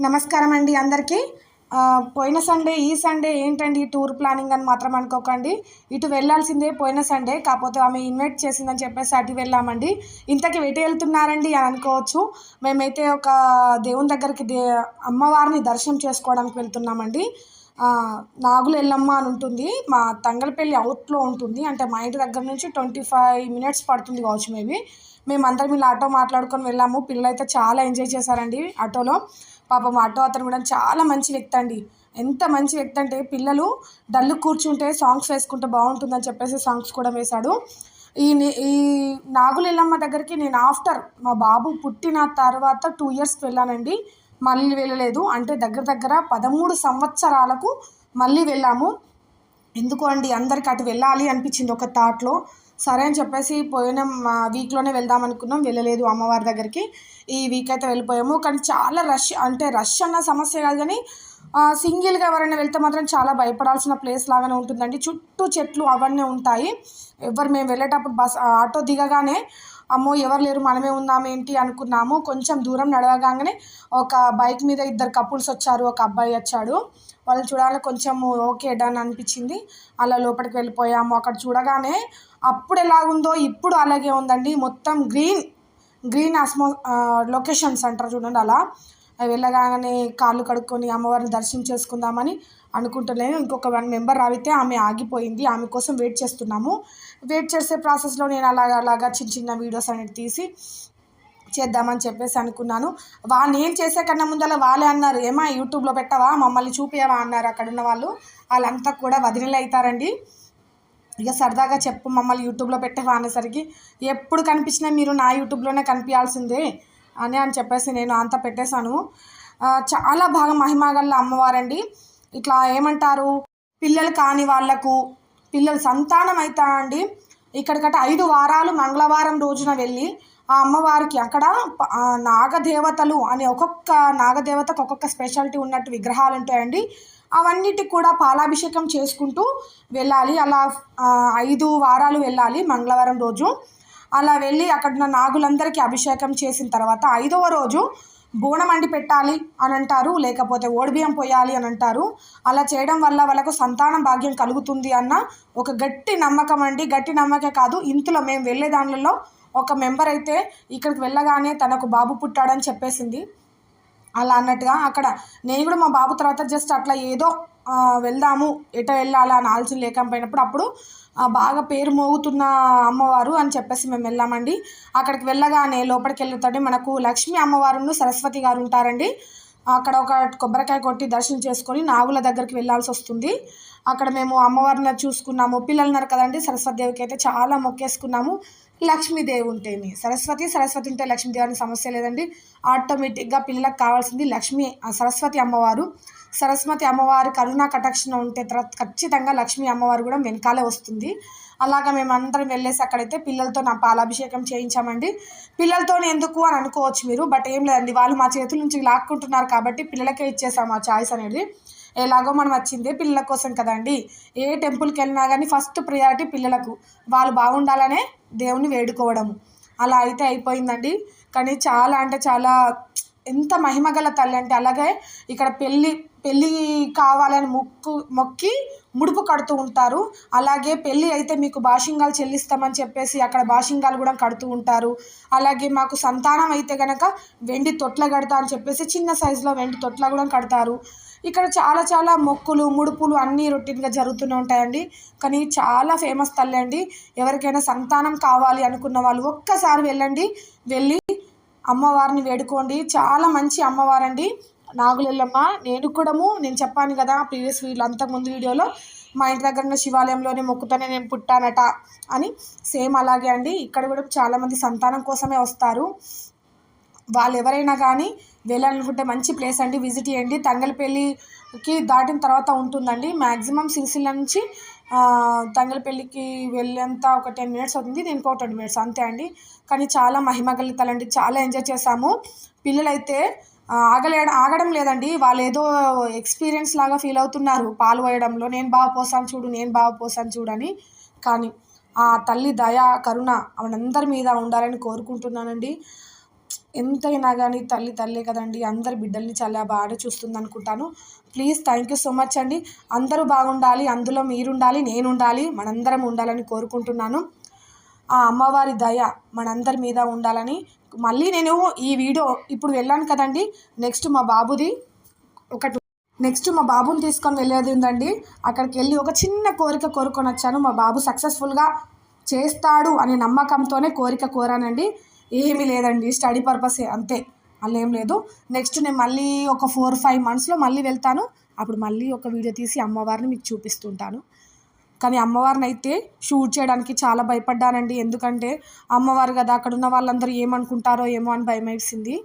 నమస్కారం అండి అందరికీ పోయిన సండే ఈ సండే ఏంటండి టూర్ ప్లానింగ్ అని మాత్రం అనుకోకండి. ఇటు వెళ్ళాల్సిందే పోయిన సండే కాకపోతే ఆమె ఇన్వైట్ చేసిందని చెప్పేసి అటు వెళ్ళామండి. ఇంతకీ ఎటు వెళ్తున్నారండి అని అనుకోవచ్చు. మేమైతే ఒక దేవుని దగ్గరికి దే అమ్మవారిని దర్శనం చేసుకోవడానికి వెళ్తున్నామండి. ఆ, నాగులు ఎల్లమ్మ అని ఉంటుంది. మా తంగలపల్లి అవుట్లో ఉంటుంది. అంటే మా ఇంటి దగ్గర నుంచి ట్వంటీ ఫైవ్ మినిట్స్ పడుతుంది కావచ్చు మేబీ. మేమందరం ఇలా ఆటో మాట్లాడుకొని వెళ్ళాము. పిల్లలు అయితే చాలా ఎంజాయ్ చేశారండి ఆటోలో. పాపం ఆటో అతను కూడా చాలా మంచి వ్యక్తి అండి. ఎంత మంచి వ్యక్తి అంటే పిల్లలు డల్లు కూర్చుంటే సాంగ్స్ వేసుకుంటే బాగుంటుందని చెప్పేసి సాంగ్స్ కూడా వేశాడు. ఈ ఈ నాగులెల్లమ్మ దగ్గరికి నేను ఆఫ్టర్ మా బాబు పుట్టిన తర్వాత టూ ఇయర్స్కి వెళ్ళానండి. మళ్ళీ వెళ్ళలేదు. అంటే దగ్గర దగ్గర పదమూడు సంవత్సరాలకు మళ్ళీ వెళ్ళాము. ఎందుకు అండి? అందరికి అటు వెళ్ళాలి అనిపించింది ఒక థాట్లో సరే అని చెప్పేసి పోయిన వీక్లోనే వెళ్దాం అనుకున్నాం. వెళ్ళలేదు అమ్మవారి దగ్గరికి. ఈ వీక్ అయితే వెళ్ళిపోయాము. కానీ చాలా రష్ అంటే రష్ అన్న సమస్య కాదు కానీ సింగిల్గా ఎవరైనా వెళ్తే మాత్రం చాలా భయపడాల్సిన ప్లేస్ లాగానే ఉంటుందండి. చుట్టూ చెట్లు అవన్నీ ఉంటాయి. ఎవరు మేము వెళ్ళేటప్పుడు బస్ ఆటో దిగగానే అమ్మో ఎవరు లేరు మనమే ఉన్నాం ఏంటి అనుకున్నాము. కొంచెం దూరం నడవగానే ఒక బైక్ మీద ఇద్దరు కపుల్స్ వచ్చారు. ఒక అబ్బాయి వచ్చాడు. వాళ్ళు చూడాలని కొంచెం ఓకే డన్ అనిపించింది. అలా లోపలికి వెళ్ళిపోయాము. అక్కడ చూడగానే అప్పుడు ఎలాగుందో ఇప్పుడు అలాగే ఉందండి. మొత్తం గ్రీన్ గ్రీన్ అస్మో లొకేషన్స్ అంటారు చూడండి అలా. వెళ్ళగానే కాళ్ళు కడుక్కొని అమ్మవారిని దర్శనం చేసుకుందామని అనుకుంటలేను. ఇంకొక వన్ మెంబర్ రావితే ఆమె ఆగిపోయింది. ఆమె కోసం వెయిట్ చేస్తున్నాము. వెయిట్ చేసే ప్రాసెస్లో నేను అలాగా అలాగా చిన్న చిన్న వీడియోస్ అనేది తీసి చేద్దామని చెప్పేసి అనుకున్నాను. వా నేను చేసే కన్నా ముందర వాళ్ళే అన్నారు. ఏమా యూట్యూబ్లో పెట్టవా? మమ్మల్ని చూపించవా అన్నారు అక్కడ ఉన్న వాళ్ళు. వాళ్ళంతా కూడా వదినలు అవుతారండి. ఇక సరదాగా చెప్పు మమ్మల్ని యూట్యూబ్లో పెట్టేవా అనేసరికి ఎప్పుడు కనిపించినా మీరు నా యూట్యూబ్లోనే కనిపించాల్సిందే అని అని చెప్పేసి నేను అంతా పెట్టేశాను. చాలా బాగా మహిమాగల్ల అమ్మవారండి. ఇట్లా ఏమంటారు? పిల్లలు కాని వాళ్ళకు పిల్లలు సంతానం అవుతా అండి. ఇక్కడికట ఐదు వారాలు మంగళవారం రోజున వెళ్ళి ఆ అమ్మవారికి అక్కడ నాగదేవతలు అని ఒక్కొక్క నాగదేవతకు ఒక్కొక్క స్పెషాలిటీ ఉన్నట్టు విగ్రహాలు ఉంటాయండి. అవన్నిటికి కూడా పాలాభిషేకం చేసుకుంటూ వెళ్ళాలి. అలా ఐదు వారాలు వెళ్ళాలి మంగళవారం రోజు. అలా వెళ్ళి అక్కడ ఉన్న నాగులందరికీ అభిషేకం చేసిన తర్వాత ఐదవ రోజు బోనం అండి పెట్టాలి అని అంటారు లేకపోతే ఓడిబియ్యం పోయాలి అని అంటారు. అలా చేయడం వల్ల వాళ్ళకు సంతానం భాగ్యం కలుగుతుంది అన్న ఒక గట్టి నమ్మకం అండి. గట్టి నమ్మకే కాదు ఇంతలో మేము వెళ్ళే దానిలో ఒక మెంబర్ అయితే ఇక్కడికి వెళ్ళగానే తనకు బాబు పుట్టాడని చెప్పేసింది. అలా అన్నట్టుగా అక్కడ నేను కూడా మా బాబు తర్వాత జస్ట్ అట్లా ఏదో వెళ్దాము ఎట వెళ్ళాలా అని ఆలోచన లేకపోయినప్పుడు అప్పుడు బాగా పేరు మోగుతున్న అమ్మవారు అని చెప్పేసి మేము వెళ్ళామండి. అక్కడికి వెళ్ళగానే లోపలికి వెళ్తాడే మనకు లక్ష్మీ అమ్మవారును సరస్వతి గారు ఉంటారండి. అక్కడ ఒక కొబ్బరికాయ కొట్టి దర్శనం చేసుకొని నాగుల దగ్గరికి వెళ్ళాల్సి వస్తుంది. అక్కడ మేము అమ్మవారిని చూసుకున్నాము. పిల్లలు ఉన్నారు కదండి సరస్వతి దేవికి అయితే చాలా మొక్కేసుకున్నాము. లక్ష్మీదేవి ఉంటేనే. సరస్వతి సరస్వతి ఉంటే లక్ష్మీదేవి అనే సమస్య లేదండి. ఆటోమేటిక్గా పిల్లలకు కావాల్సింది లక్ష్మీ సరస్వతి అమ్మవారు. సరస్వతి అమ్మవారి కరుణా కటాక్షణ ఉంటే తర్వాత ఖచ్చితంగా లక్ష్మీ అమ్మవారు కూడా వెనకాలే వస్తుంది. అలాగా మేము అందరం వెళ్ళేసి అక్కడైతే పిల్లలతో నా పాలాభిషేకం చేయించామండి. పిల్లలతో ఎందుకు అని అనుకోవచ్చు మీరు బట్ ఏం లేదండి. వాళ్ళు మా చేతుల నుంచి లాక్కుంటున్నారు కాబట్టి పిల్లలకే ఇచ్చేసాము ఆ చాయిస్ అనేది. ఎలాగో మనం వచ్చిందే పిల్లల కోసం కదండి. ఏ టెంపుల్కి వెళ్ళినా కానీ ఫస్ట్ ప్రియారిటీ పిల్లలకు. వాళ్ళు బాగుండాలనే దేవుని వేడుకోవడము. అలా అయితే అయిపోయిందండి. కానీ చాలా అంటే చాలా ఎంత మహిమగల తల్లి అంటే అలాగే ఇక్కడ పెళ్ళి పెళ్ళి కావాలని మొక్కు మొక్కి ముడుపు కడుతూ ఉంటారు. అలాగే పెళ్ళి అయితే మీకు బాషింగాలు చెల్లిస్తామని చెప్పేసి అక్కడ బాషింగాలు కూడా కడుతూ ఉంటారు. అలాగే మాకు సంతానం అయితే కనుక వెండి తొట్ల కడతా అని చెప్పేసి చిన్న సైజులో వెండి తొట్ల కూడా కడతారు. ఇక్కడ చాలా చాలా మొక్కులు ముడుపులు అన్నీ రొటీన్గా జరుగుతూనే ఉంటాయండి. కానీ చాలా ఫేమస్ తల్లి అండి. ఎవరికైనా సంతానం కావాలి అనుకున్న వాళ్ళు ఒక్కసారి వెళ్ళండి. వెళ్ళి అమ్మవారిని వేడుకోండి. చాలా మంచి అమ్మవారండి. నాగులెల్లమ్మ నేను కూడాము నేను చెప్పాను కదా ప్రీవియస్ వీడియో అంతకుముందు వీడియోలో మా ఇంటి దగ్గర ఉన్న శివాలయంలోనే మొక్కుతోనే నేను పుట్టానట అని. సేమ్ అలాగే అండి. ఇక్కడ కూడా చాలామంది సంతానం కోసమే వస్తారు. వాళ్ళు ఎవరైనా కానీ వెళ్ళాలనుకుంటే మంచి ప్లేస్ అండి. విజిట్ చేయండి. తంగలపల్లికి దాటిన తర్వాత ఉంటుందండి. మ్యాక్సిమం సిరిసిల్ల నుంచి తంగలపల్లికి వెళ్ళేంత ఒక టెన్ మినిట్స్ అవుతుంది దీనికి ఒక ట్వంటీ మినిట్స్. అంతే అండి. కానీ చాలా మహిమ మహిమగలితాలండి చాలా ఎంజాయ్ చేసాము పిల్లలైతే ఆగలే ఆగడం లేదండి. వాళ్ళు ఏదో ఎక్స్పీరియన్స్ లాగా ఫీల్ అవుతున్నారు. పాలు పోయడంలో నేను బాగా పోసాను చూడు నేను బాగా పోసాను చూడని కానీ ఆ తల్లి దయ కరుణ అవనందరి మీద ఉండాలని కోరుకుంటున్నానండి. ఎంతైనా కానీ తల్లి తల్లే కదండి అందరి బిడ్డల్ని చాలా బాగా చూస్తుంది అనుకుంటాను please thank you so much అండి. అందరూ బాగుండాలి అందులో మీరు ఉండాలి నేను ఉండాలి మనందరం ఉండాలని కోరుకుంటున్నాను. ఆ అమ్మవారి దయ మనందరి మీద ఉండాలని మళ్ళీ నేను ఈ వీడియో ఇప్పుడు వెళ్ళాను కదండి. నెక్స్ట్ మా బాబుది ఒకటి నెక్స్ట్ మా బాబుని తీసుకొని వెళ్ళేది ఉందండి. అక్కడికి వెళ్ళి ఒక చిన్న కోరిక కోరుకొని వచ్చాను. మా బాబు సక్సెస్ఫుల్గా చేస్తాడు అనే నమ్మకంతోనే కోరిక కోరానండి. ఏమీ లేదండి స్టడీ పర్పసే అంతే. అలా ఏం లేదు. నెక్స్ట్ నేను మళ్ళీ ఒక ఫోర్ ఫైవ్ మంత్స్లో మళ్ళీ వెళ్తాను. అప్పుడు మళ్ళీ ఒక వీడియో తీసి అమ్మవారిని మీకు చూపిస్తుంటాను. కానీ అమ్మవారిని అయితే షూట్ చేయడానికి చాలా భయపడ్డానండి. ఎందుకంటే అమ్మవారు కదా అక్కడ ఉన్న వాళ్ళందరూ ఏమనుకుంటారో ఏమో అని భయం వేసింది